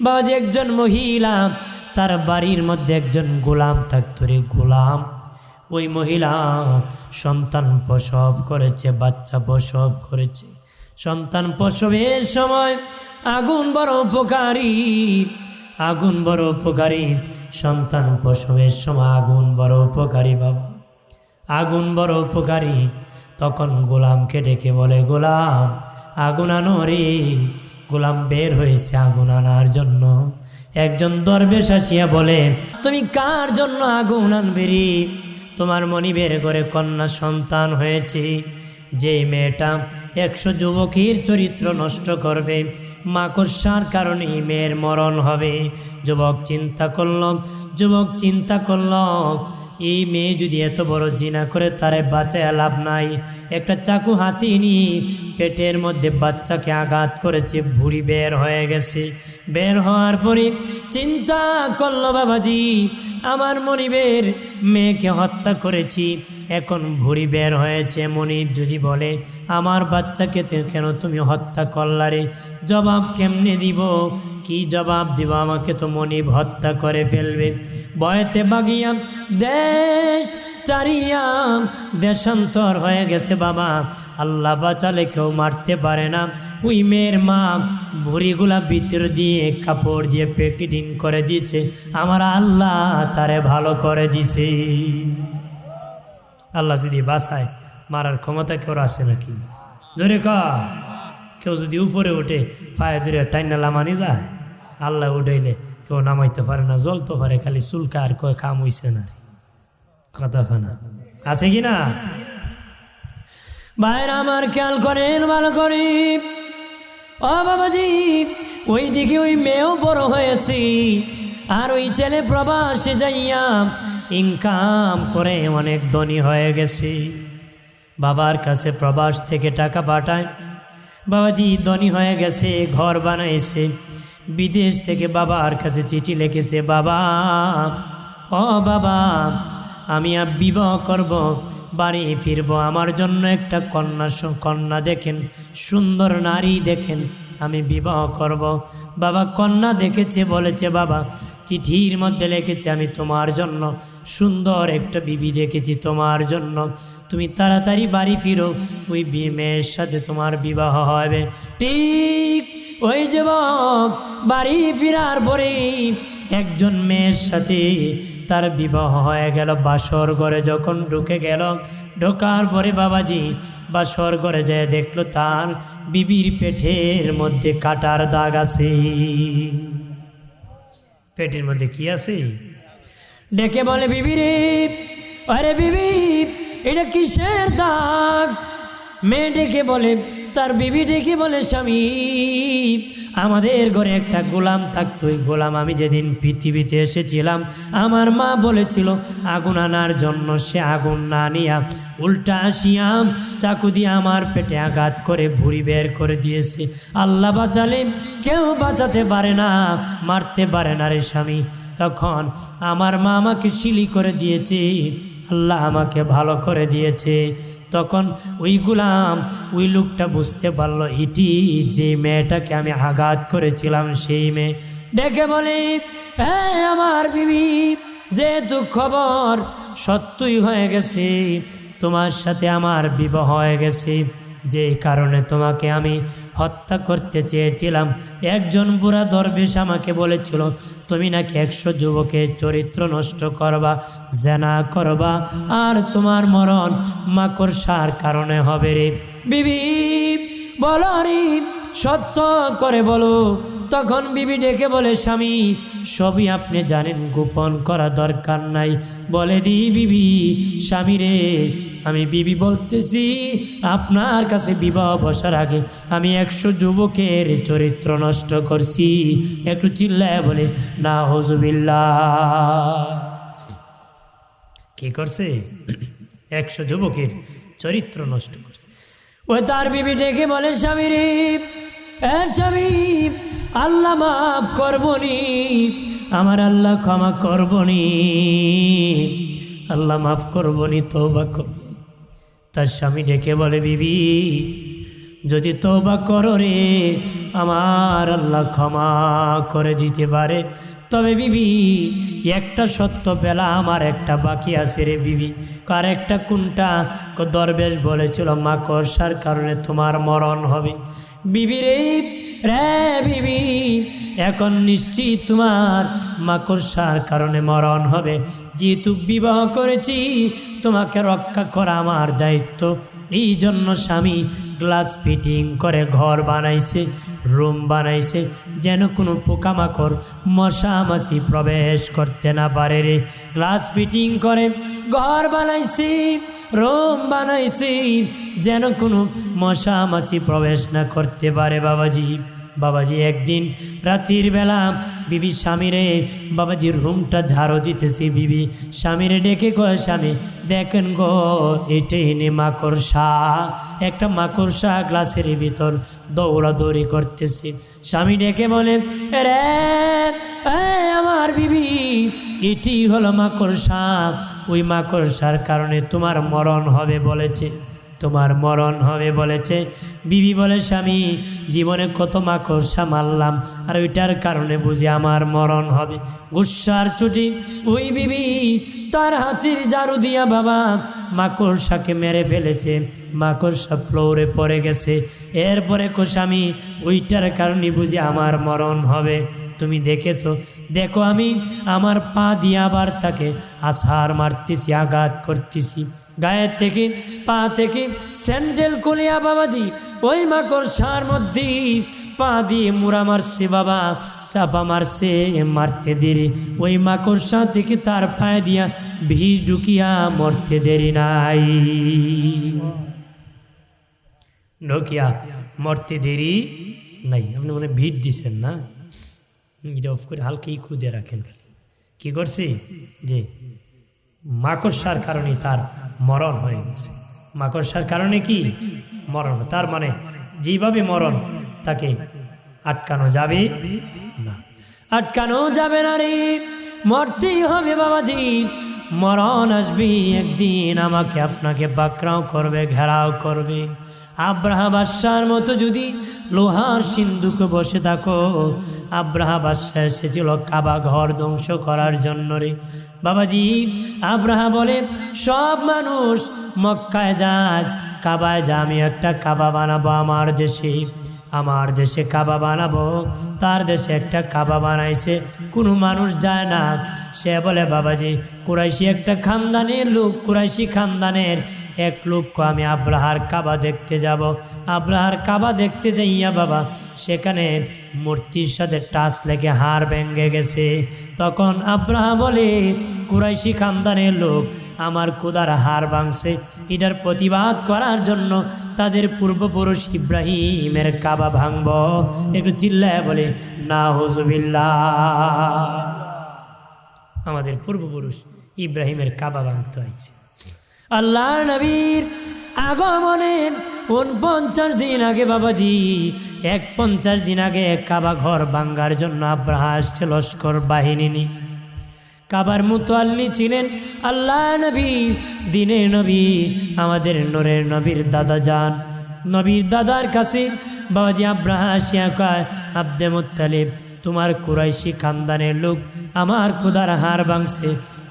বাবাজি একজন মহিলা, তার বাড়ির মধ্যে একজন গোলাম থাকতো রে গোলাম। ওই মহিলা সন্তান প্রসব করেছে, বাচ্চা প্রসব করেছে। সন্তান প্রসবের সময় আগুন বড় উপকারী, আগুন বড় উপকারী। সন্তান প্রসবের সময় আগুন বড় উপকারী বাবা। আগুন বড় উপকারী। তখন গোলামকে ডেকে বলে, গোলাম, আগুন আনো রে। গোলাম বের হয়েছে আগুন আনার জন্য। একজন দরবেশ আসিয়া বলে, তুমি কার জন্য আগুন আনবে রে? তোমার মনিবের ঘরে কন্যা সন্তান হয়েছে। যে মেয়েটা একশো যুবকের চরিত্র নষ্ট করবে, মাকড়সার কারণে মেয়ের মরণ হবে। যুবক চিন্তা করল, যুবক চিন্তা করল এই মেয়ে যদি এত বড় জিনা করে, তারে বাঁচায় লাভ নাই। একটা চাকু হাতি নিয়ে পেটের মধ্যে বাচ্চাকে আঘাত করেছে, ভুড়ি বের হয়ে গেছে। বের হওয়ার পরে চিন্তা করল বাবাজি আমার মনিবের মেয়েকে হত্যা করেছি। এখন ভুড়ি বের হয়েছে। মনিব যদি বলে, আমার বাচ্চাকে কেন তুমি হত্যা করলারে জবাব কেমনে দিব? কি জবাব দিব আমাকে? তো মনিব হত্যা করে ফেলবে। বয়েতে বাগিয়াম দেশ চারিয়াম। দেশান্তর হয়ে গেছে বাবা। আল্লাহ বাঁচালে কেউ মারতে পারে না। ওই মেয়ের মা ভুড়িগুলা ভিতর দিয়ে কাপড় দিয়ে প্যাকেটিং করে দিয়েছে। আমার আল্লাহ তারে ভালো করে দিছে। আল্লাহ যদি বাসায় মারার ক্ষমতা কেউ আছে নাকি? ধরে ক, কেউ যদি উপরে উঠে পায়ে ধরে টাইনা লামানি যায়, আল্লাহ উঠাইলে কেউ নামাইতে পারে না, জ্বলতে পারে, খালি চুলকা আর কয় খাম হইছে না। কথা আছে কি না? ভাইরা আমার খেয়াল করেন, ভালো করে। ও বাবাজি ওই দিকে ওই মেয়েও বড় হয়েছি, আর ওই ছেলে প্রবাসে যাইয়া ইনকাম করে অনেক ধনী হয়ে গেছে। বাবার কাছে প্রবাস থেকে টাকা পাঠায়। বাবাজি ধনী হয়ে গেছে, ঘর বানাইছে। বিদেশ থেকে বাবার কাছে চিঠি লিখেছে, বাবা, ও বাবা আমি আর বিবাহ করব, বাড়ি ফিরবো। আমার জন্য একটা কন্যা কন্যা দেখেন, সুন্দর নারী দেখেন, আমি বিবাহ করব। বাবা কন্যা দেখেছে, বলেছে, বাবা, চিঠির মধ্যে লিখেছে, আমি তোমার জন্য সুন্দর একটা বিবি দেখেছি, তোমার জন্য। তুমি তাড়াতাড়ি বাড়ি ফিরো, ওই মেয়ের সাথে তোমার বিবাহ হবে। ঠিক ওই যুবক বাড়ি ফিরার পরেই একজন মেয়ের সাথে তার বিবাহ হয়ে গেল। বাসর ঘরে যখন ঢুকে গেল, ঢোকার পরে বাবাজি বাসর ঘরে যায় দেখল তার বিবির পেটের মধ্যে কাটার দাগ আছে। পেটের মধ্যে কি আছে? ডেকে বলে, বিবি রে, আরে বিবি, এটা কিসের দাগ? মেয়ে ডেকে বলে, তার বিবি ডেকে বলে, স্বামী আমাদের ঘরে একটা গোলাম থাকতো, ওই গোলাম আমি যেদিন পৃথিবীতে এসেছিলাম, আমার মা বলেছিল, আগুন আনার জন্য সে আগুন না নিয়া উল্টা আসিয়াম চাকু দিয়ে আমার পেটে আঘাত করে ভুড়ি বের করে দিয়েছে। আল্লাহ বাঁচালেন, কেউ বাঁচাতে পারে না, মারতে পারে না রে স্বামী। তখন আমার মা আমাকে শিলি করে দিয়েছে আল্লাহ আমাকে ভালো করে দিয়েছে। তখন ওই গুলাম ওই লোকটা বুঝতে পারল এটি যে মেয়েটাকে আমি আঘাত করেছিলাম, সেই মেয়ে। ডেকে বলে হ্যাঁ আমার বিবি, যেহেতু খবর সত্যই হয়ে গেছে, তোমার সাথে আমার বিবাহ হয়ে গেছে, যে কারণে তোমাকে আমি হত্যা করতে চেয়েছিলাম। একজন বুড়া দরবেশ আমাকে বলেছিল, তুমি নাকি একশো যুবকের চরিত্র নষ্ট করবা, জেনা করবা, আর তোমার মরণ মাকড়সার কারণে হবে রে। বিবি, বলো সত্য করে বলো। তখন বিবি ডেকে বলে, স্বামী, সবই আপনি জানেন, গোপন করা দরকার নাই। বলে, দি বিবি, স্বামী রে, আমি বিবি বলতেছি, আপনার কাছে বিবাহ বসার আগে আমি একশো যুবকের চরিত্র নষ্ট করছি। একটু চিল্লায় বলে না হজুবিল্লা কি করছে? একশো যুবকের চরিত্র নষ্ট করছে। ও তার বিবি ডেকে বলে, স্বামী এ স্বামী, আল্লাহ মাফ করবনি, আমার আল্লাহ ক্ষমা করবনি, আল্লাহ মাফ করবনি তৌবা করবনি। তার স্বামী ডেকে বলে, বিবি, যদি তৌবা করো রে, আমার আল্লাহ ক্ষমা করে দিতে পারে তবে বিবি, একটা সত্য বেলা আমার একটা বাকি আছে রে বিবি। কার একটা কোনটা? দরবেশ বলেছিল, মা মাকড়সার কারণে তোমার মরণ হবে। বিবি রে রে বিবি, এখন নিশ্চিত তোমার মাকড়সার কারণে মরণ হবে। যেহেতু বিবাহ করেছি, তোমাকে রক্ষা করা আমার দায়িত্ব। এই জন্য স্বামী গ্লাস ফিটিং করে ঘর বানাইছে, রুম বানাইছে, যেন কোনো পোকামাকড় মশা মাছি প্রবেশ করতে না পারে রে। গ্লাস ফিটিং করে ঘর বানাইছি, রুম বানাইছি, যেন কোনো মশা মাছি প্রবেশ না করতে পারে বাবাজি। বাবাজি একদিন রাতের বেলা বিবি স্বামীরে, বাবাজির রুমটা ঝাড়ো দিতেছি বিবি। স্বামীরে ডেকে কয়, স্বামী, দেখেন গো, এটা এনে মাকড়সা। একটা মাকড়সা গ্লাসের ভিতর দৌড়াদৌড়ি করতেছে। স্বামী ডেকে বলে রে আমার বিবি, এটি হলো মাকড়সা। ওই মাকড়সার কারণে তোমার মরণ হবে, বলেছে। তোমার মরণ হবে বলেছে। বিবি বলে, স্বামী, জীবনে কত মাকড়সা মারলাম আর ওইটার কারণে বুঝি আমার মরণ হবে। গুসার ছুটি ওই বিবি তার হাতির জারু দিয়া বাবা মাকড়সাকে মেরে ফেলেছে মাকড়সা ফ্লোরে পড়ে গেছে। এরপরে কো স্বামী, ওইটার কারণে বুঝি আমার মরণ হবে। তুমি দেখেছ? দেখো আমি আমার পা দিয়ে আবার তাকে আছাড় মারতেছি, আঘাত করতেছি। গায়ের থেকে, পা থেকে স্যান্ডেল কলিয়া বাবাজি, ওই মাকড়সার মধ্যে পা দিয়ে মুড়া মারছে বাবা, চাপা মারছে, মারতে দেরি। ওই মাকড়সা থেকে তার পায়ে দিয়া ভিজ ঢুকিয়া মরতে দেরি নাই। ঢুকিয়া মরতে দেরি নাই। আপনি মনে ভিড় দিছেন না? এটা অফ করে হালকা ইকু দিয়ে রাখেন খালি। কি করছি? যে মাকড়সার কারণে তার মরণ হয়ে গেছে। মাকড়সার কারণে কি? মরণ। তার মানে যেভাবে মরণ, তাকে আটকানো যাবে না। আটকানো যাবে না রে। মরতেই হবে বাবাজি। মরণ আসবি একদিন। আমাকে, আপনাকে বাকরাও করবে, ঘেরাও করবে। আব্রাহা বাদশার মতো যদি লোহার সিন্ধুকে বসে থাকো আব্রাহা বাদশাহ এসেছিল কাবা ঘর ধ্বংস করার জন্য রে। বাবাজি আব্রাহা বলে, সব মানুষ মক্কায় যাক, কাবায় যা, আমি একটা কাবা বানাবো আমার দেশে। আমার দেশে কাবা বানাবো, তার দেশে একটা কাবা বানাইছে। কোনো মানুষ যায় না। সে বলে, বাবাজি, কুরাইশি একটা খানদানের লোক, কুরাইশি খানদানের এক লোক আমি আব্রাহার কাবা দেখতে যাব। আব্রাহার কাবা দেখতে যাইয়া বাবা, সেখানে মূর্তির সাথে টাচ লেগে হাড় ভেঙে গেছে। তখন আব্রাহা বলে, কুরাইশি খানদানের লোক, আমার কুদার হার ভাঙছে। এটার প্রতিবাদ করার জন্য তাদের পূর্বপুরুষ ইব্রাহিমের কাবা ভাঙব। একটু চিল্লায় বলে, না হজুবিল্লা আমাদের পূর্বপুরুষ ইব্রাহিমের কাবা ভাঙতে হয়েছে। আল্লাহ নবীর আগমনের উনপঞ্চাশ দিন আগে বাবাজি, এক পঞ্চাশ দিন আগে কাবা ঘর ভাঙ্গার জন্য আব্রাহা আসছে লস্কর বাহিনী নিয়ে। কাবার মুতোয়াল্লি ছিলেন আল্লাহ নবী, দিনের নবী, আমাদের নরের নবীর দাদা যান নবীর দাদার কাছে বাবাজি, আব্রাহা আসিয়া কয়, আব্দে মুতালিব তোমার কুরাইশি খানদানের লোক আমার খুদার হার ভাঙছে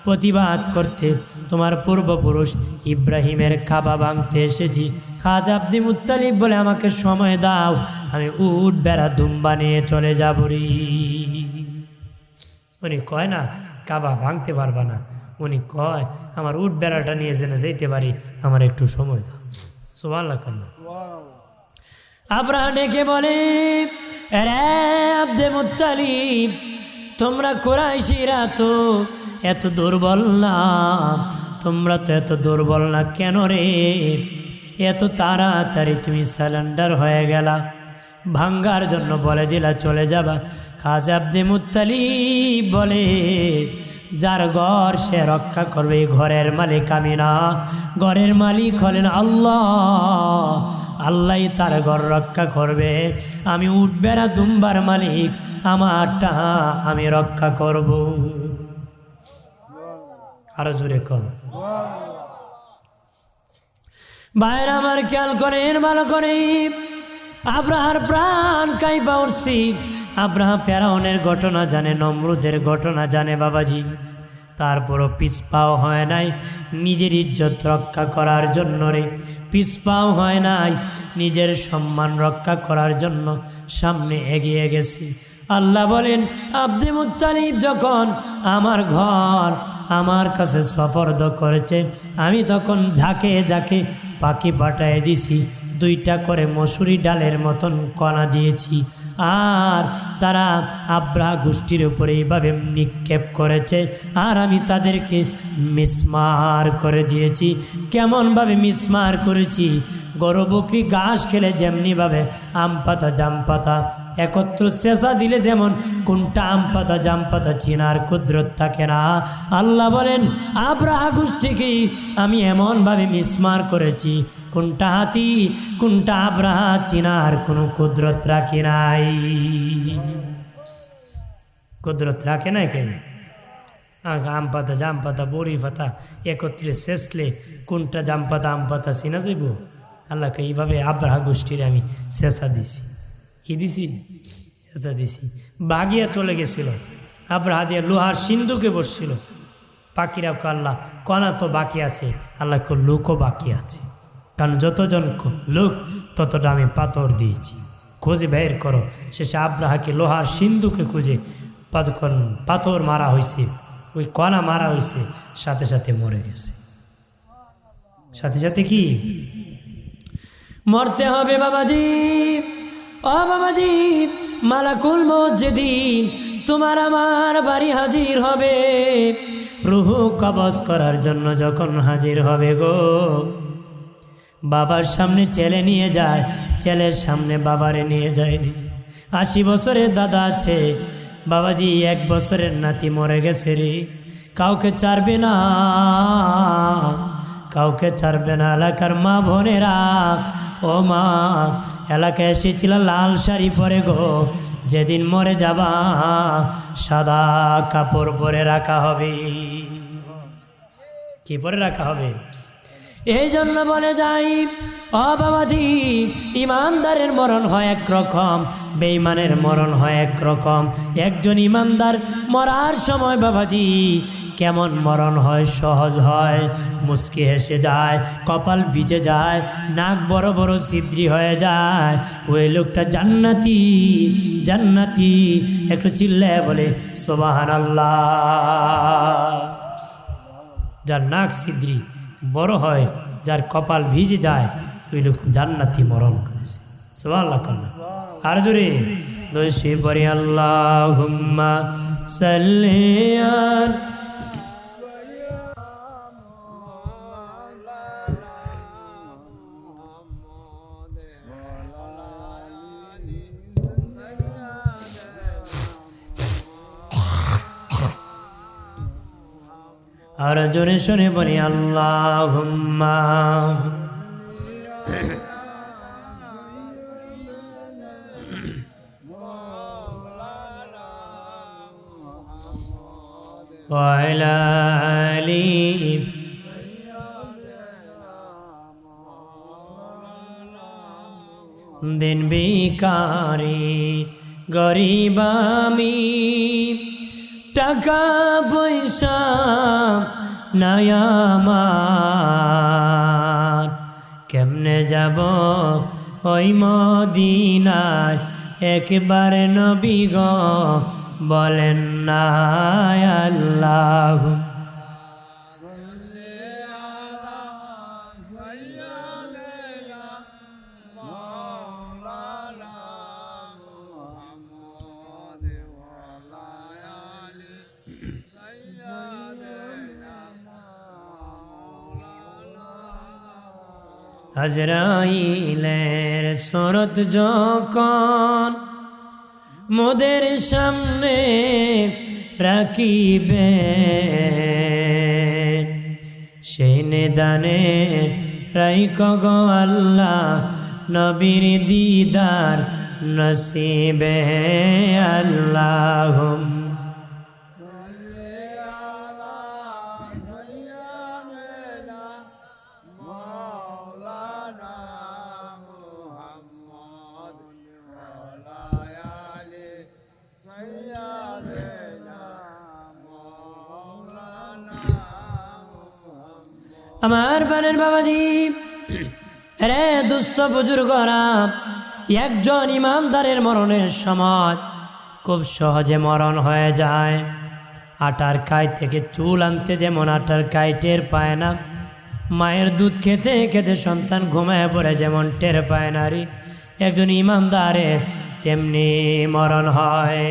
প্রতিবাদ করতে তোমার পূর্বপুরুষ ইব্রাহিমের খাবা ভাঙতে এসেছি। খাজ আব্দি মুতালিব বলে, আমাকে সময় দাও, আমি উট, বেড়া, দুম্বা নিয়ে চলে যাব রে। উনি কয় না, কাবা ভাঙতে পারবা না। উনি কয়, আমার উট, বেড়াটা নিয়ে যেন যেতে পারি, আমার একটু সময় দাও। সোমান লাগান আব্রাহ ডেকে বলে রে আব্দে মুতালিব তোমরা কোরাইশিরা তো এত দুর্বল না? তোমরা তো এত দুর্বল না কেন রে? এত তাড়াতাড়ি তুমি স্যালেন্ডার হয়ে গেলা। ভাঙ্গার জন্য বলে দিলা, চলে যাবা। খাজা আব্দে মুতালি বলে, যার ঘর সে রক্ষা করবে ঘরের মালিক আমি না। ঘরের মালিক হলেন আল্লাহ। আল্লাহ তার ঘর রক্ষা করবে। আমি উঠবে না দুম্বার মালিক, আমারটা আমি রক্ষা করব। আরও জোরে কম। বাইরে আমার খেয়াল করেন, ভালো করে আব্রাহার প্রাণ কাইবা উঠছি আব্রাহা ফেরাউনের ঘটনা জানে, নমরুদের ঘটনা জানে বাবাজি। তারপরও পিসপাও হয় নাই নিজের ইজ্জত রক্ষা করার জন্য রে। পিসপাও হয় নাই নিজের সম্মান রক্ষা করার জন্য সামনে এগিয়ে গেছি। আল্লাহ বলেন, আব্দে মুতালিব যখন আমার ঘর আমার কাছে সফরদ করেছে, আমি তখন ঝাঁকে ঝাঁকে পাখি পাঠায় দিছি, দুইটা করে মসুরি ডালের মতন কণা দিয়েছি। আর তারা আব্রাহা গোষ্ঠীর উপরে এইভাবে নিক্ষেপ করেছে, আর আমি তাদেরকে মিসমার করে দিয়েছি। কেমনভাবে মিসমার করেছি? গরু, বকরি, ঘাস খেলে যেমনিভাবে আম পাতা জাম পাতা একত্র চেঁচা দিলে যেমন কোনটা আম পাতা, জাম পাতা চিনার কুদরত থাকে না। আল্লাহ বলেন আব্রাহা গোষ্ঠীকে আমি এমনভাবে মিসমার করেছি, কোনটা হাতি, কোনটা আব্রাহা চিনার কোনো কুদরত রাখি নাই। কুদরত রাখে নাই কেন? আম পাতা, জাম পাতা, বড়ি পাতা একত্রে শেষলে কোনটা জাম পাতা, আম পাতা, চিনা যাইব? আল্লাহকে এইভাবে আব্রাহা গোষ্ঠীর আমি শেষা দিছি। কি দিছি শেষা দিছি বাগিয়া চলে গেছিল। আব্রাহা দিয়ে লোহার সিন্ধুকে বসছিল। পাখিরা আল্লাহ, কণা তো বাকি আছে। আল্লাহকে লোকও বাকি আছে। কারণ যতজন লোক, ততটা আমি পাথর দিয়েছি। খুঁজে বের করো। শেষে আব্রাহাকে লোহার সিন্ধুকে খুঁজে পাথর পাথর মারা হয়েছে ওই কণা মারা হয়েছে সাথে সাথে মরে গেছে। সাথে সাথে কি? মরতে হবে বাবাজি। ও বাবাজি মালাকুল মসজিদিন তোমার আমার বাড়ি হাজির হবে, রুহু কবজ করার জন্য যখন হাজির হবে গো। বাবার সামনে ছেলে নিয়ে যায়, ছেলের সামনে বাবারে নিয়ে যায়। আশি বছরের দাদা আছে, বাবাজি এক বছরের নাতি মরে গেছে রে। কাউকে চারবে না, কাউকে ছাড়বে না, এলাকার মা বোনেরা ও মা, এলাকায় এসেছিল লাল শাড়ি পরে গো। যেদিন মরে যাবা, সাদা কাপড় পরে রাখা হবে। কি পরে রাখা হবে? এই জন্য বলে যাই বাবাজি, ইমানদারের মরণ হয় একরকম বেইমানের মরণ হয় একরকম। একজন ইমানদার মরার সময় বাবাজি কেমন মরণ হয়, সহজ হয় মুসকি হেসে যায়, কপাল ভিজে যায়, নাক বড় বড় ছিদ্রি হয়ে যায়। ওই লোকটা জান্নাতি জান্নাতি, একটু চিল্লায় বলে সোবাহান আল্লাহ যার নাক ছিদ্রি বড় হয়, যার কপাল ভিজে যায়, ওই লোক জান্নাতি মরণ করেছে। সোয়াল্লাহ কন্যা আর জোরে, দোষী পরে আল্লাহ হুম্মা সাল্লিয়ান আর জোরে শুনে বলি আল্লাহ হুম্মা وعلى آله দিন বিকারি গরিব আমি টাকা পয়সা নাই আমার। কেমনে যাব ওই মদিনায়? একবারে নবী গ বলেন না আল্লাহ। আজরাইলের সরত যখন মোদের সামনে রাখিবে সেই নিদানে রাইক গো আল্লাহ নবীর দিদার নসিবে আল্লাহ আমার বানের বাবাজি, রে দুস্থ বুজুর্গরা, একজন ইমানদারের মরণের সময় খুব সহজে মরণ হয়ে যায়। আটার কাই থেকে চুল আনতে যেমন আটার কাই টের পায় না, মায়ের দুধ খেতে খেতে সন্তান ঘুমায় পড়ে যেমন টের পায় না একজন ইমানদারের তেমনি মরণ হয়,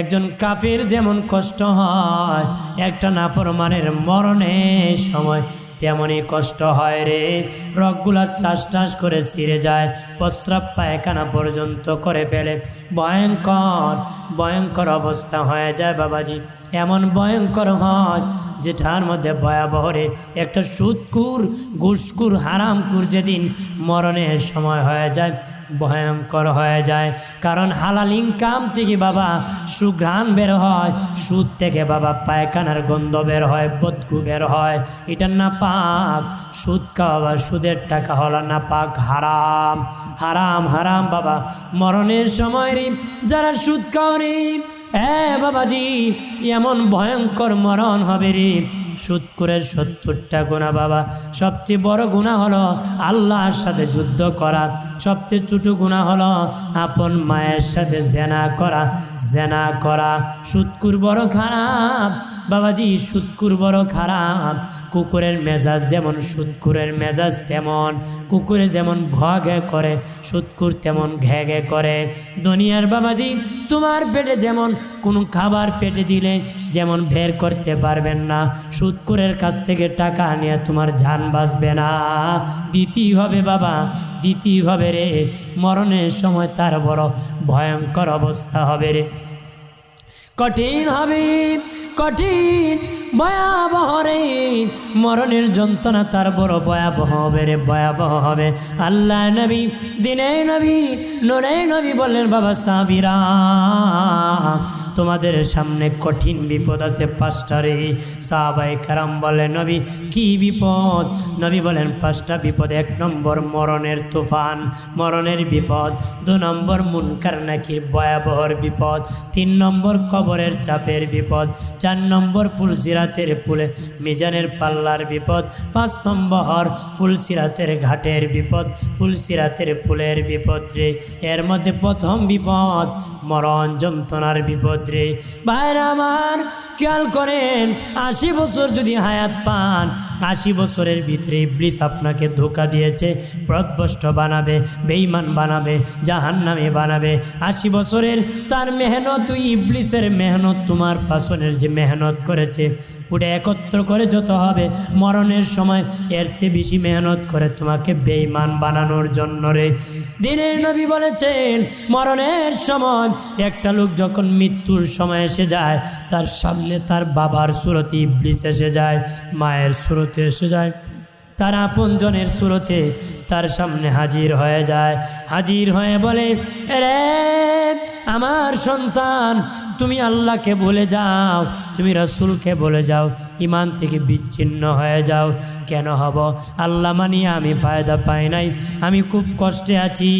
একজন কাফির যেমন কষ্ট হয়, একটা নাফরমানের মরণের সময় তেমনই কষ্ট হয় রে। রগগুলা চাষ টাস করে ছিঁড়ে যায়, প্রস্রাব পায়খানা পর্যন্ত করে ফেলে। ভয়ঙ্কর ভয়ঙ্কর অবস্থা হয়ে যায় বাবাজি। এমন ভয়ঙ্কর হয় যেটার মধ্যে ভয়াবহ রে। একটা সুৎকুর ঘুসকুর হারামকুর যেদিন মরণের সময় হয়ে যায় ভয়ঙ্কর হয়ে যায়। কারণ হালাল ইনকাম থেকে বাবা সুঘ্রাণ বের হয়, সুদ থেকে বাবা পায়খানার গন্ধ বের হয় বদকু বের হয়। এটা না পাক সুদ খাওয়া, সুদের টাকা হলো না পাক হারাম। হারাম হারাম বাবা। মরণের সময় রে, যারা সুদ খাও রে হ্যাঁ বাবাজি, এমন ভয়ঙ্কর মরণ হবে রে। সুদ করে সত্তরটা গুণা বাবা। সবচেয়ে বড় গুণা হলো আল্লাহর সাথে যুদ্ধ করা। সবচেয়ে ছোটো গুণা হলো আপন মায়ের সাথে জেনা করা জেনা করা। সুদকুর বড় খারাপ, বাবাজি সুদকুর বড় খারাপ। কুকুরের মেজাজ যেমন সুদকুরের মেজাজ তেমন, কুকুরে যেমন ঘ ঘে করে সুদকুর তেমন ঘে ঘে করে। দুনিয়ার বাবাজি, তোমার পেটে যেমন কোনো খাবার পেটে দিলে যেমন বের করতে পারবেন না সুদকুরের কাছ থেকে টাকা নিয়ে তোমার যান বাঁচবে না। দিতেই হবে বাবা দিতেই হবে রে। মরণের সময় তার বড় ভয়ঙ্কর অবস্থা হবে রে। কঠিন হবে কঠিন ভয়াবহ রে। মরণের যন্ত্রণা তার বড় ভয়াবহ হবে রে, ভয়াবহ হবে। আল্লাহ নবী, দিনে নবী, নোরে নবী বললেন, বাবা সাবিরা তোমাদের সামনে কঠিন বিপদ আছে পাঁচটা রে। সাহাবাই কারাম বলেন নবী, কি বিপদ? নবী বলেন পাঁচটা বিপদ, এক নম্বর মরণের তুফান, মরণের বিপদ, দু নম্বর মুনকার নাকির ভয়াবহর বিপদ, তিন নম্বর কবরের চাপের বিপদ, চার নম্বর ফুলসিরাতের ফুলে, মিজানের পাল্লার বিপদ, পাঁচ নম্বর ফুলসিরাতের ঘাটের বিপদ ফুলসিরাতের ফুলের বিপদ রে। এর মধ্যে প্রথম বিপদ, মরণ যন্ত্রণার বিপদ রে। ভাইরা আমার, খেয়াল করেন, আশি বছর যদি হায়াত পান, আশি বছরের ভিতরে ইবলিস আপনাকে ধোকা দিয়েছে প্রদভষ্ট বানাবে বেইমান বানাবে, জাহান্নামে বানাবে। আশি বছরের তার মেহনত ইবলিসের মেহনত, তোমার পাশনের যে মেহনত করেছে ওটা একত্র করে যত হবে, মরণের সময় এর চেয়ে বেশি মেহনত করে তোমাকে বেইমান বানানোর জন্য রে। দিনের নবী বলেছেন, মরণের সময় একটা লোক যখন মৃত্যুর সময় এসে যায়, তার সামনে তার বাবার সুরতি ইবলিস এসে যায়, মায়ের সুরতি এসে যায়। তার আপনজনের সুরতে তার সামনে হাজির হয়ে যায়। হাজির হয়ে বলে রে আমার সন্তান, তুমি আল্লাহকে বলে যাও, তুমি রসুলকে বলে যাও ইমান থেকে বিচ্ছিন্ন হয়ে যাও। কেন হব? আল্লাহ মানিয়ে আমি ফায়দা পাই নাই, আমি খুব কষ্টে আছি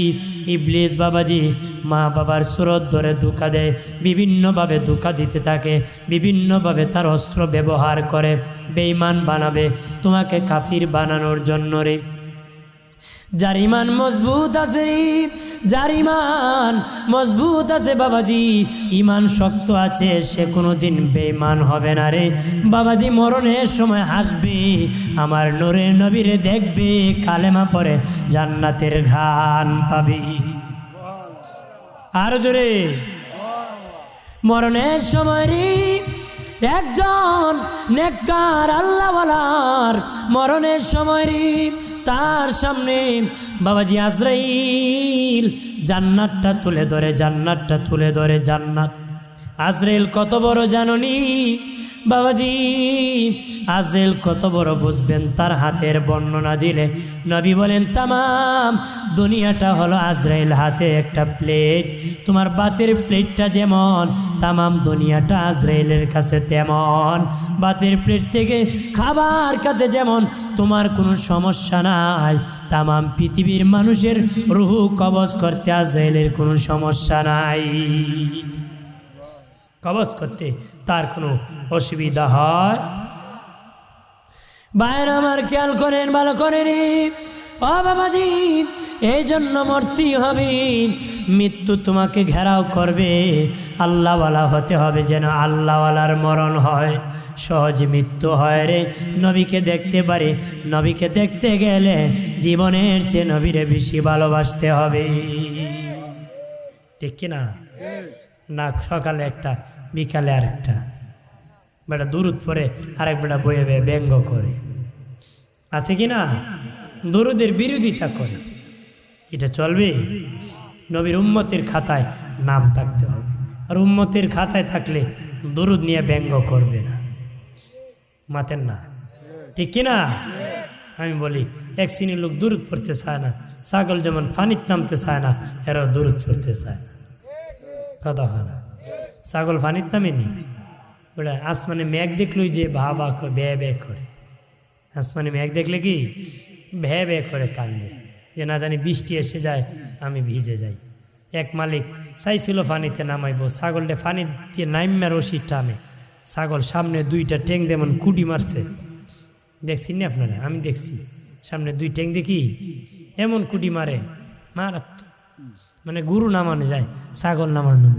ইবলিস বাবাজি মা বাবার সুরত ধরে ধোকা দেয়, বিভিন্নভাবে ধোকা দিতে থাকে, বিভিন্নভাবে তার অস্ত্র ব্যবহার করে বেইমান বানাবে, তোমাকে কাফির বানানোর জন্য রে। যার ইমান মজবুত আছে যার ইমান মজবুত আছে বাবাজি ইমান শক্ত আছে, সে কোনো দিন বেইমান হবে না রে। বাবাজি মরণের সময় হাসবে, আমার নোরের নবীরে দেখবে, কালেমা পরে জান্নাতের ঘ্রাণ পাবি। আর জোরে, মরণের সময় একজন নেককার আল্লাহওয়ালার মরণের সময় তার সামনে বাবাজি আজরাইল, জান্নাতটা তুলে ধরে, জান্নাতটা তুলে ধরে, জান্নাত। আজরাইল কত বড় জাননি বাবাজি আজরেল কত বড় বুঝবেন, তার হাতের বর্ণনা দিলে নবী বলেন, তামাম, দুনিয়াটা হলো আজরাইল হাতে একটা প্লেট। তোমার বাতের প্লেটটা যেমন, তামাম দুনিয়াটা আজরাইলের কাছে তেমন। বাতের প্লেট থেকে খাবার খাতে যেমন, তোমার কোনো সমস্যা নাই। তামাম পৃথিবীর মানুষের রুহু কবজ করতে আজরাইলের কোনো সমস্যা নাই। কবজ করতে তার কোনো অসুবিধা হয়? বাইরে আমার খেয়াল করেন, ভালো করেন। বাবাজি, এই জন্য মরতেই হবে। মৃত্যু তোমাকে ঘেরাও করবে। আল্লাহওয়ালা হতে হবে যেন আল্লাহওয়ালার মরণ হয়। সহজ মৃত্যু হয় রে। নবীকে দেখতে পারে। নবীকে দেখতে গেলে জীবনের চেয়ে নবীরে বেশি ভালোবাসতে হবে। ঠিক কিনা? না, সকালে একটা, বিকালে আরেকটা। বেটা দূরত পরে আরেক বেটা বয়ে বয়ে ব্যঙ্গ করে। আছে কি না? দরুদের বিরোধিতা করে। এটা চলবে? নবীর উম্মতের খাতায় নাম থাকতে হবে। আর উম্মতের খাতায় থাকলে দরুদ নিয়ে ব্যঙ্গ করবে না। মাতেন না। ঠিক কিনা আমি বলি, এক শ্রেণির লোক দূরত পড়তে চায় না। ছাগল যেমন ফানিত নামতে চায় না, এরাও দূরত পড়তে চায় না। কথা হয় না। ছাগল ফানিত নামেনি ওটা আসমানে মেঘ দেখলই যে ভা ভা করে বে বে করে। আসমানে মেঘ দেখলে কি? ভে ভে করে কান্দে। যে না জানি বৃষ্টি এসে যায়, আমি ভিজে যাই। এক মালিক চাইছিল ফানিতে নামাইবো। ছাগলটা ফানি দিয়ে নাইম্যা রশি টানে। ছাগল সামনে দুইটা ট্যাং যেমন কুটি মারছে। দেখছি না আপনারা? আমি দেখছি। সামনে দুই ট্যাং দেখি। এমন কুটি মারে। মারাত্মক। মানে গুরু নামানো যায়, ছাগল নামানো।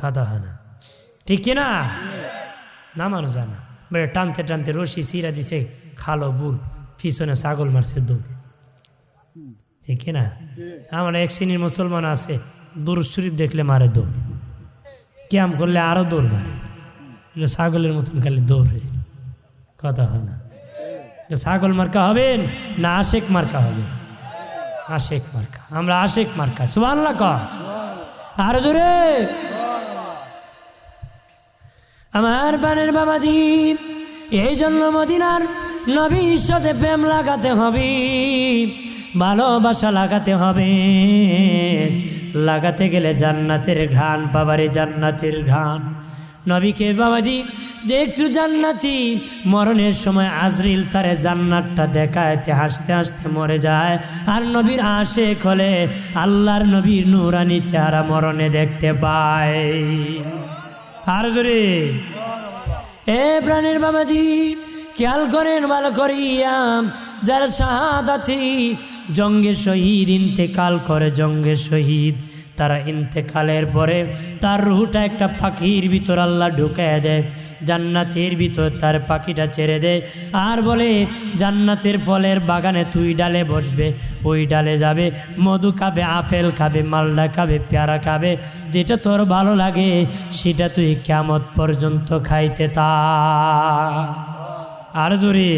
কথা হয় না। ঠিক কিনা নামানো যায় না। বেড়ে টানতে টানতে রশি সিরা দিছে, খালো বুল, পিছনে ছাগল মারছে দৌড়। ঠিক কিনা আমার এক শ্রেণির মুসলমান আছে দূর শরীফ দেখলে মারে দৌড়। ক্যাম করলে আরও দৌড় মারে। ছাগলের মতন খালি দৌড়ে কথা হয় না। ছাগল মার্কা হবেন না আশেক মার্কা হবে আশেক মার্কা। আমরা আশেক মার্কা সুবান ক আর জোরে। আমার বানের বাবাজি, এই জন্য মদিনার নবীর সাথে প্রেম লাগাতে হবে, ভালোবাসা লাগাতে হবে। লাগাতে গেলে জান্নাতের ঘ্রাণ, বাবারে জান্নাতের ঘ্রাণ। নবীকে বাবাজি, যে একটু জান্নাতি, মরণের সময় আজরিল তারে জান্নাতটা দেখায়তে হাসতে হাসতে মরে যায়। আর নবীর আশে খলে আল্লাহর নবীর নুরানি চেহারা মরণে দেখতে পায়। আর জোরে। এ প্রাণের বাবাজি, খেয়াল করেন ভালো করিয়াম যারা শাহাদাতি জঙ্গে শহীদ, ইন্তেকাল করে জঙ্গে শহীদ। তারা ইন্তেকালের পরে তার রুহুটা একটা পাখির ভিতর আল্লাহ ঢুকায় দেয়, জান্নাতের ভিতর তার পাখিটা ছেড়ে দেয় আর বলে, জান্নাতের ফলের বাগানে তুই ডালে বসবে, ওই ডালে যাবে, মধু খাবে, আপেল খাবে, মালডা খাবে, পেয়ারা খাবে, যেটা তোর ভালো লাগে, সেটা তুই কেমত পর্যন্ত খাইতে তা আর জোরে